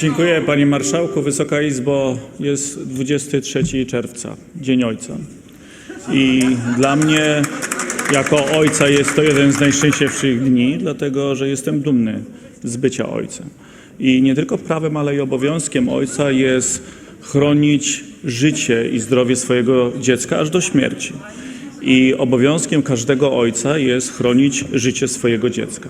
Dziękuję Panie Marszałku. Wysoka Izbo, jest 23 czerwca, Dzień Ojca. I dla mnie, jako ojca, jest to jeden z najszczęśliwszych dni, dlatego że jestem dumny z bycia ojcem. I nie tylko prawem, ale i obowiązkiem ojca jest chronić życie i zdrowie swojego dziecka aż do śmierci. I obowiązkiem każdego ojca jest chronić życie swojego dziecka.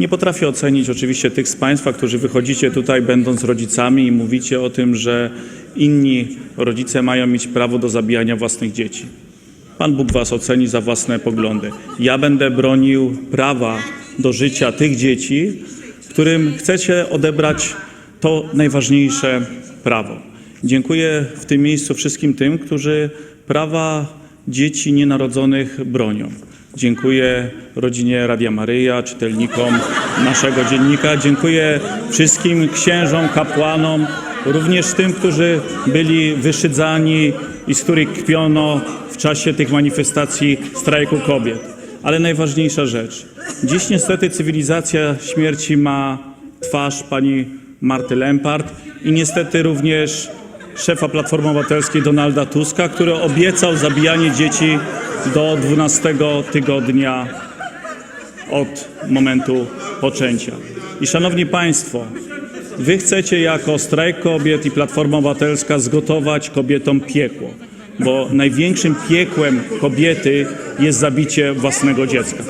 Nie potrafię ocenić oczywiście tych z Państwa, którzy wychodzicie tutaj, będąc rodzicami i mówicie o tym, że inni rodzice mają mieć prawo do zabijania własnych dzieci. Pan Bóg Was oceni za własne poglądy. Ja będę bronił prawa do życia tych dzieci, którym chcecie odebrać to najważniejsze prawo. Dziękuję w tym miejscu wszystkim tym, którzy prawa dzieci nienarodzonych bronią. Dziękuję rodzinie Radia Maryja, czytelnikom naszego dziennika. Dziękuję wszystkim księżom, kapłanom, również tym, którzy byli wyszydzani i z których kpiono w czasie tych manifestacji strajku kobiet. Ale najważniejsza rzecz. Dziś niestety cywilizacja śmierci ma twarz pani Marty Lempart i niestety również szefa Platformy Obywatelskiej Donalda Tuska, który obiecał zabijanie dzieci do 12 tygodnia od momentu poczęcia. I szanowni Państwo, Wy chcecie jako strajk kobiet i Platforma Obywatelska zgotować kobietom piekło, bo największym piekłem kobiety jest zabicie własnego dziecka.